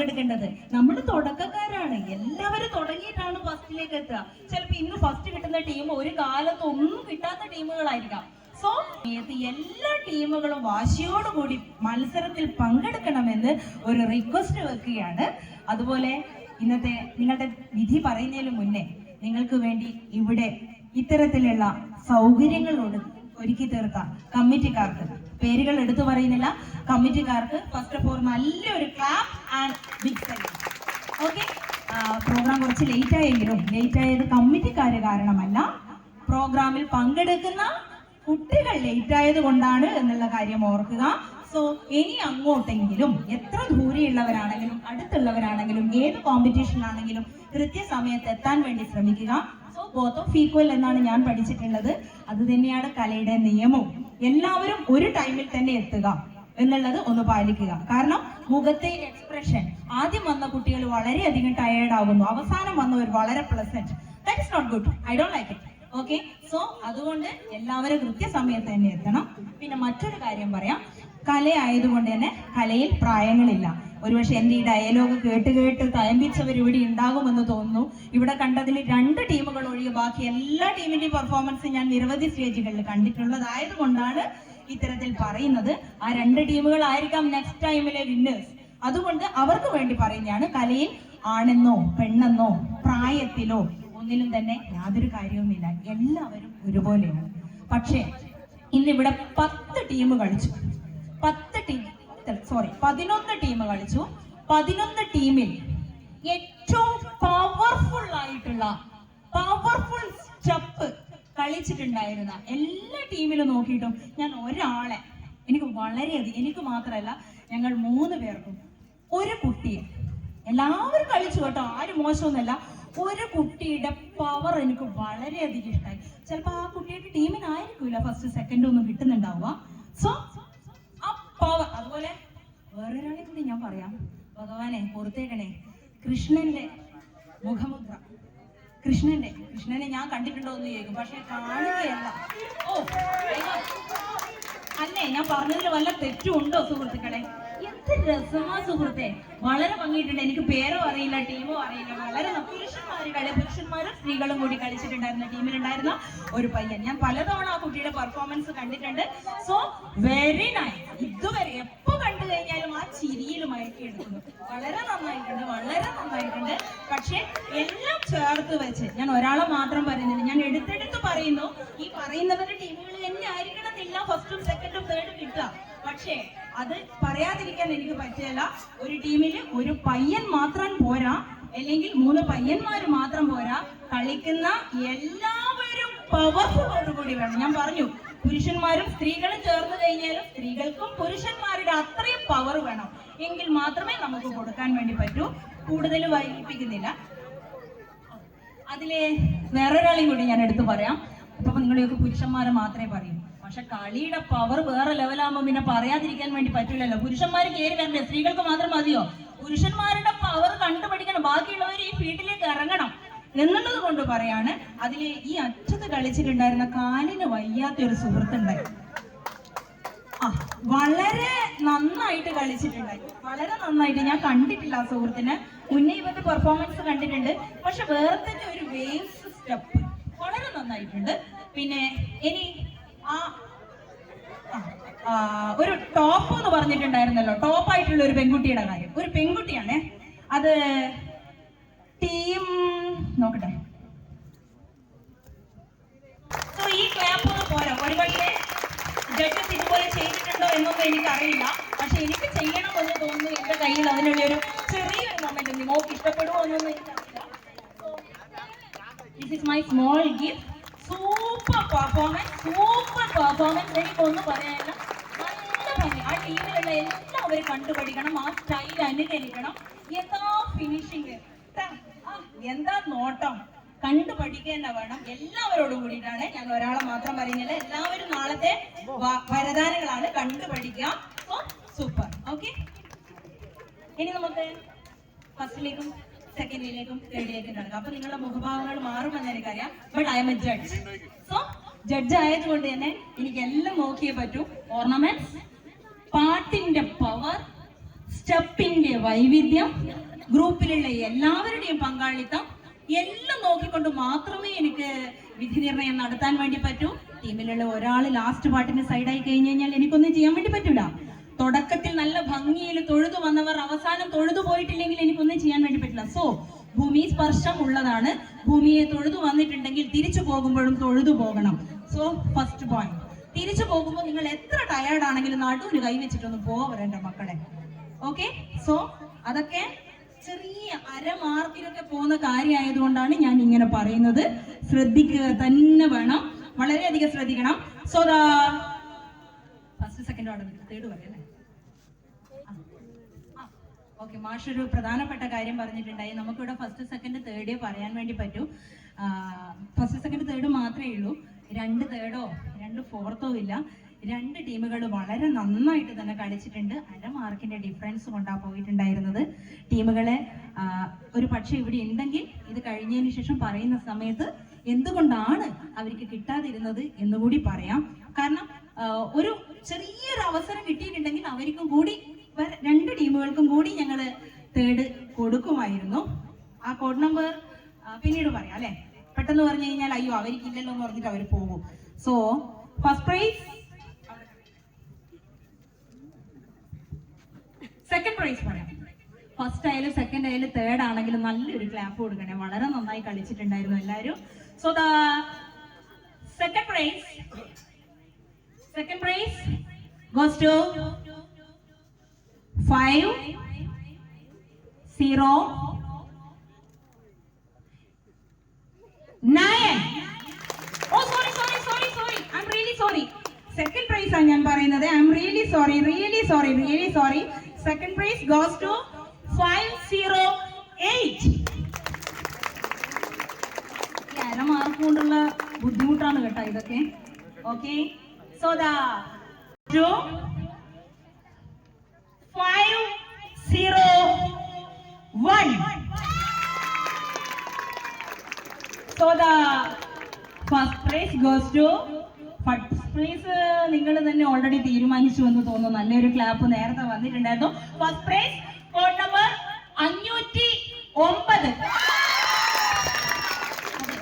പങ്കെടുക്കേണ്ടത്. നമ്മൾ തുടക്കക്കാരാണ്. എല്ലാവരും തുടങ്ങിയിട്ടാണ് ഫസ്റ്റിലേക്ക് എത്തുക. ചിലപ്പോൾ ഇന്ന് ഫസ്റ്റ് കിട്ടുന്ന ടീം ഒരു കാലത്ത് ഒന്നും കിട്ടാത്ത ടീമുകളായിരിക്കാം. സോ എല്ലാ ടീമുകളും വാശിയോടുകൂടി മത്സരത്തിൽ പങ്കെടുക്കണമെന്ന് ഒരു റിക്വസ്റ്റ് വെക്കുകയാണ്. അതുപോലെ ഇന്നത്തെ നിങ്ങളുടെ വിധി പറയുന്നതിന് മുന്നേ നിങ്ങൾക്ക് വേണ്ടി ഇവിടെ ഇത്തരത്തിലുള്ള സൗകര്യങ്ങളോട് ഒരുക്കി തീർത്ത കമ്മിറ്റിക്കാർക്ക്. പേരുകൾ എടുത്തു പറയുന്നില്ല. കമ്മിറ്റിക്കാർക്ക് ഫസ്റ്റ് ഓഫ് ഓൾ നല്ലൊരു clap and big okay program കുറച്ച് ലേറ്റ് ആയെങ്കിലും ലേറ്റ് ആയത് കമ്മിറ്റിക്കാര് കാരണമല്ല പ്രോഗ്രാമിൽ പങ്കെടുക്കുന്ന കുട്ടികൾ ലേറ്റ് ആയത് കൊണ്ടാണ് എന്നുള്ള കാര്യം ഓർക്കുക. സോ ഇനി അങ്ങോട്ടെങ്കിലും എത്ര ദൂരെയുള്ളവരാണെങ്കിലും അടുത്തുള്ളവരാണെങ്കിലും ഏത് കോമ്പറ്റീഷനിലാണെങ്കിലും കൃത്യസമയത്ത് എത്താൻ വേണ്ടി ശ്രമിക്കുക. സോ ബോത്ത് ഓഫ് ഈക്വൽ എന്നാണ് ഞാൻ പഠിച്ചിട്ടുള്ളത്. അത് തന്നെയാണ് കലയുടെ നിയമവും. എല്ലാവരും ഒരു ടൈമിൽ തന്നെ എത്തുക എന്നുള്ളത് ഒന്ന് പാലിക്കുക. കാരണം മുഖത്തെ എക്സ്പ്രഷൻ ആദ്യം വന്ന കുട്ടികൾ വളരെയധികം ടയേർഡ് ആകുന്നു അവസാനം വന്നവർ വളരെ pleasant that is not good I don't like it okay so അതുകൊണ്ട് എല്ലാവരും കൃത്യസമയത്ത് തന്നെ എത്തണം. പിന്നെ മറ്റൊരു കാര്യം പറയാം. കല ആയതുകൊണ്ട് തന്നെ കലയിൽ പ്രായങ്ങളില്ല. ഒരുപക്ഷെ എന്റെ ഈ ഡയലോഗ് കേട്ട് കേട്ട് തയമ്പിച്ചവർ ഇവിടെ ഉണ്ടാകുമെന്ന് തോന്നുന്നു. ഇവിടെ കണ്ടതിൽ രണ്ട് ടീമുകൾ ഒഴികെ ബാക്കി എല്ലാ ടീമിന്റെയും പെർഫോമൻസ് ഞാൻ നിരവധി സ്റ്റേജുകളിൽ കണ്ടിട്ടുള്ളതായത് കൊണ്ടാണ് ഇത്തരത്തിൽ പറയുന്നത്. ആ രണ്ട് ടീമുകളായിരിക്കാം നെക്സ്റ്റ് ടൈമിലെ വിന്നേഴ്സ് അതുകൊണ്ട് അവർക്ക് വേണ്ടി പറയുന്നതാണ് കലയിൽ ആണെന്നോ പെണ്ണെന്നോ പ്രായത്തിലോ ഒന്നിലും തന്നെ യാതൊരു കാര്യവുമില്ല. എല്ലാവരും ഒരുപോലെയാണ്. പക്ഷേ ഇന്നിവിടെ പത്ത് ടീം കളിച്ചു. പത്ത് ടീം സോറി പതിനൊന്ന് ടീം കളിച്ചു. പതിനൊന്ന് ടീമിൽ ഏറ്റവും പവർഫുൾ ആയിട്ടുള്ള പവർഫുൾ സ്റ്റെപ്പ് കളിച്ചിട്ടുണ്ടായിരുന്ന എല്ലാ ടീമിലും നോക്കിയിട്ടും ഞാൻ ഒരാളെ എനിക്ക് വളരെയധികം എനിക്ക് മാത്രമല്ല ഞങ്ങൾ മൂന്ന് പേർക്കും ഒരു കുട്ടിയെ എല്ലാവരും കളിച്ചു കേട്ടോ ആരും മോശമൊന്നുമല്ല ഒരു കുട്ടിയുടെ പവർ എനിക്ക് വളരെയധികം ഇഷ്ടമായി. ചിലപ്പോൾ ആ കുട്ടിയുടെ ടീമിനായിരിക്കില്ല ഫസ്റ്റ് സെക്കൻഡ് ഒന്നും കിട്ടുന്നുണ്ടാവുക. സോ ആ അതുപോലെ വേറൊരാളെ കൂടി ഞാൻ പറയാം. ഭഗവാനെ പുറത്തേക്കണേ. കൃഷ്ണന്റെ മുഖമുദ്ര. കൃഷ്ണന്റെ കൃഷ്ണനെ ഞാൻ കണ്ടിട്ടുണ്ടോ എന്ന് ചോദിക്കും. പക്ഷെ കാണുകയല്ല ഓ. അല്ലേ ഞാൻ പറഞ്ഞതിൽ വല്ല തെറ്റും ഉണ്ടോ സുഹൃത്തുക്കളെ? എന്ത് രസമാ സുഹൃത്തെ. വളരെ ഭംഗിയിട്ടുണ്ട് എനിക്ക് പേരോ അറിയില്ല ടീമോ അറിയില്ല. വളരെ പുരുഷന്മാര് കളി പുരുഷന്മാരും സ്ത്രീകളും കൂടി കളിച്ചിട്ടുണ്ടായിരുന്ന. ടീമിലുണ്ടായിരുന്ന ഒരു പയ്യൻ. ഞാൻ പലതവണ ആ കുട്ടിയുടെ പെർഫോമൻസ് കണ്ടിട്ടുണ്ട്. സോ വെരി നൈസ് ഇതുവരെ എപ്പോ കണ്ടു കഴിഞ്ഞാലും ആ ചിരിയിൽ മയക്കിയെടുക്കുന്നു വളരെ നന്നായിട്ടുണ്ട് വളരെ നന്നായിട്ടുണ്ട്. പക്ഷെ എല്ലാം ചേർത്ത് വെച്ച് ഞാൻ ഒരാളെ മാത്രം പറയുന്നില്ല. ഞാൻ എടുത്തെടുത്ത് പറയുന്നു. ഈ പറയുന്നവരുടെ ടീമുകൾ തന്നെ ആയിരിക്കണമെന്നില്ല ഫസ്റ്റും സെക്കൻഡും തേർഡും കിട്ടുക പക്ഷേ അത് പറയാതിരിക്കാൻ എനിക്ക് പറ്റില്ല. ഒരു ടീമിൽ ഒരു പയ്യൻ മാത്രം പോരാ അല്ലെങ്കിൽ മൂന്ന് പയ്യന്മാര് മാത്രം പോരാ കളിക്കുന്ന എല്ലാവരും പവർഫുള്ളോട് കൂടി വേണം. ഞാൻ പറഞ്ഞു പുരുഷന്മാരും സ്ത്രീകളും ചേർന്ന് കഴിഞ്ഞാലും സ്ത്രീകൾക്കും പുരുഷന്മാരുടെ അത്രയും പവർ വേണം. എങ്കിൽ മാത്രമേ നമുക്ക് കൊടുക്കാൻ വേണ്ടി പറ്റൂ. കൂടുതൽ വൈകിപ്പിക്കുന്നില്ല. അതിലെ വേറൊരാളെയും കൂടി ഞാൻ എടുത്തു പറയാം. അപ്പൊ നിങ്ങളെയൊക്കെ പുരുഷന്മാരെ മാത്രമേ പറയൂ. പക്ഷെ കളിയുടെ പവർ വേറെ ലെവലാകുമ്പോൾ പിന്നെ പറയാതിരിക്കാൻ വേണ്ടി പറ്റില്ലല്ലോ പുരുഷന്മാർ കയറി വരണ്ടേ? സ്ത്രീകൾക്ക് മാത്രം മതിയോ? പുരുഷന്മാരുടെ പവർ കണ്ടുപിടിക്കണം. ബാക്കിയുള്ളവർ ഈ ഫീൽഡിലേക്ക് ഇറങ്ങണം. എന്നുള്ളത് കൊണ്ട് പറയാണ് അതിൽ ഈ അറ്റത്ത് കളിച്ചിട്ടുണ്ടായിരുന്ന കാലിന് വയ്യാത്ത ഒരു സുഹൃത്തുണ്ടായിരുന്നു ആ വളരെ നന്നായിട്ട് കളിച്ചിട്ടുണ്ടായി വളരെ നന്നായിട്ട്. ഞാൻ കണ്ടിട്ടില്ല ആ സുഹൃത്തിന്. മുന്നേ ഇവന്റെ പെർഫോമൻസ് കണ്ടിട്ടുണ്ട്. പക്ഷെ വേറെ തന്നെ ഒരു വേവ്സ് സ്റ്റെപ്പ് വളരെ നന്നായിട്ടുണ്ട്. പിന്നെ ഇനി ഒരു ടോപ്പ് എന്ന് പറഞ്ഞിട്ടുണ്ടായിരുന്നല്ലോ. ടോപ്പ് ആയിട്ടുള്ള ഒരു പെൺകുട്ടിയുടെ കാര്യം. ഒരു പെൺകുട്ടിയാണ്. അത് ടീം നോക്കട്ടെ. സോ ഈ ക്ലാപ്പ് പോരാ. ഒരുപക്ഷെ ജഡ്ജസ് ഇതുപോലെ ചെയ്തിട്ടുണ്ടോ എന്നൊന്നും എനിക്കറിയില്ല. പക്ഷെ എനിക്ക് ചെയ്യണമെന്ന് തോന്നുന്നു എന്റെ കയ്യിൽ അതിനുള്ള ഒരു ചെറിയൊരു മൊമെന്റ് നിങ്ങൾക്ക് ഇഷ്ടപ്പെടുമോ എന്നൊന്നും എനിക്കറിയില്ല. This is my small gift super performance super performance എനിക്കൊന്നും പറയാനില്ല നല്ല ഭംഗി. ആ ടീമിലുള്ള എല്ലാവരും കണ്ടുപഠിക്കണം ആ സ്റ്റൈൽ അനുകരിക്കണം. എന്താ ഫിനിഷിങ് എന്താ നോട്ടം? കണ്ടു പഠിക്കുക വേണം എല്ലാവരോടും കൂടിയിട്ടാണ് ഞാൻ ഒരാളെ മാത്രം പറയുന്നില്ല എല്ലാവരും നാളത്തെ വരദാനങ്ങളാണ് കണ്ടു പഠിക്കുക. സൂപ്പർ ഓക്കെ ഇനി നമുക്ക് ഫസ്റ്റിലേക്കും സെക്കൻഡിലേക്കും തേർഡിലേക്കും നടക്കും. അപ്പൊ നിങ്ങളുടെ മുഖഭാവങ്ങൾ മാറുമെന്ന് എനിക്കറിയാം but I'm a judge so judge ആയതുകൊണ്ട് തന്നെ എനിക്ക് എല്ലാം നോക്കിയേ പറ്റൂ. ഓർണമെന്റ്സ് പാട്ടിന്റെ പവർ സ്റ്റെപ്പിന്റെ വൈവിധ്യം ഗ്രൂപ്പിലുള്ള എല്ലാവരുടെയും പങ്കാളിത്തം എല്ലാം നോക്കിക്കൊണ്ട് മാത്രമേ എനിക്ക് വിധി നിർണയം നടത്താൻ വേണ്ടി പറ്റൂ. ടീമിലുള്ള ഒരാൾ ലാസ്റ്റ് പാട്ടിന് സൈഡായി കഴിഞ്ഞു കഴിഞ്ഞാൽ എനിക്കൊന്നും ചെയ്യാൻ വേണ്ടി പറ്റൂല. തുടക്കത്തിൽ നല്ല ഭംഗിയിൽ തൊഴുതു വന്നവർ അവസാനം തൊഴുതു പോയിട്ടില്ലെങ്കിൽ എനിക്കൊന്നും ചെയ്യാൻ വേണ്ടി പറ്റില്ല. സോ ഭൂമി സ്പർശം ഉള്ളതാണ്. ഭൂമിയെ തൊഴുതു വന്നിട്ടുണ്ടെങ്കിൽ തിരിച്ചു പോകുമ്പോഴും തൊഴുതു പോകണം. സോ ഫസ്റ്റ് പോയിന്റ് തിരിച്ചു പോകുമ്പോൾ നിങ്ങൾ എത്ര ടയേർഡ് ആണെങ്കിലും നടുവിന് കൈവച്ചിട്ടൊന്ന് വെച്ചിട്ടൊന്നും പോവരണ്ട മക്കളെ. ഓക്കെ സോ അതൊക്കെ ചെറിയ അരമാർക്കിലൊക്കെ പോകുന്ന കാര്യമായതുകൊണ്ടാണ് ഞാൻ ഇങ്ങനെ പറയുന്നത്. ശ്രദ്ധിക്കുക തന്നെ വേണം. വളരെയധികം ശ്രദ്ധിക്കണം. So the second order third പറയല്ലേ ഓക്കെ മാഷ് ഒരു പ്രധാനപ്പെട്ട കാര്യം പറഞ്ഞിട്ടുണ്ടായി. നമുക്കിവിടെ ഫസ്റ്റ് സെക്കൻഡ് തേർഡേ പറയാൻ വേണ്ടി പറ്റൂ. ഫസ്റ്റ് സെക്കൻഡ് തേർഡ് മാത്രമേ ഉള്ളൂ. രണ്ട് തേർഡോ രണ്ട് ഫോർത്തോ ഇല്ല. രണ്ട് ടീമുകൾ വളരെ നന്നായിട്ട് തന്നെ കളിച്ചിട്ടുണ്ട്. അര മാർക്കിന്റെ ഡിഫറൻസ് കൊണ്ടാണ് പോയിട്ടുണ്ടായിരുന്നത്. ടീമുകളെ ഒരു പക്ഷെ ഇവിടെ ഉണ്ടെങ്കിൽ ഇത് കഴിഞ്ഞതിന് ശേഷം പറയുന്ന സമയത്ത് എന്തുകൊണ്ടാണ് അവർക്ക് കിട്ടാതിരുന്നത് എന്നുകൂടി പറയാം. കാരണം ഒരു ചെറിയൊരു അവസരം കിട്ടിയിട്ടുണ്ടെങ്കിൽ അവർക്കും കൂടി രണ്ട് ടീമുകൾക്കും കൂടി ഞങ്ങൾ തേർഡ് കൊടുക്കുമായിരുന്നു. ആ കോഡ് നമ്പർ പിന്നീട് പറയാം അല്ലെ? പെട്ടെന്ന് പറഞ്ഞു കഴിഞ്ഞാൽ അയ്യോ അവർക്കില്ലല്ലോ എന്ന് പറഞ്ഞിട്ട് അവർ പോകും. So first prize second prize പറയാം. ഫസ്റ്റ് ആയാലും സെക്കൻഡ് ആയാലും തേർഡ് ആണെങ്കിലും നല്ലൊരു ക്ലാപ്പ് കൊടുക്കണേ. വളരെ നന്നായി കളിച്ചിട്ടുണ്ടായിരുന്നു എല്ലാവരും. So the second prize second prize goes to five zero nine. Oh, sorry, sorry, sorry, sorry. I'm really sorry. Second prize ആണ് ഞാൻ പറയുന്നത് I'm really sorry really sorry really sorry second prize goes to five zero eight അരമാർക്ക് കൊണ്ടുള്ള ബുദ്ധിമുട്ടാണ് കേട്ടോ ഇതൊക്കെ okay so the two five zero one. So the first prize goes to first prize നിങ്ങൾ തന്നെ already തീരുമാനിച്ചു എന്ന് തോന്നുന്നു. നല്ലൊരു ക്ലാപ്പ് നേരത്തെ വന്നിട്ടുണ്ടായിരുന്നു. ഫസ്റ്റ് പ്രൈസ് കോഡ് നമ്പർ അഞ്ഞൂറ്റി ഒമ്പത്.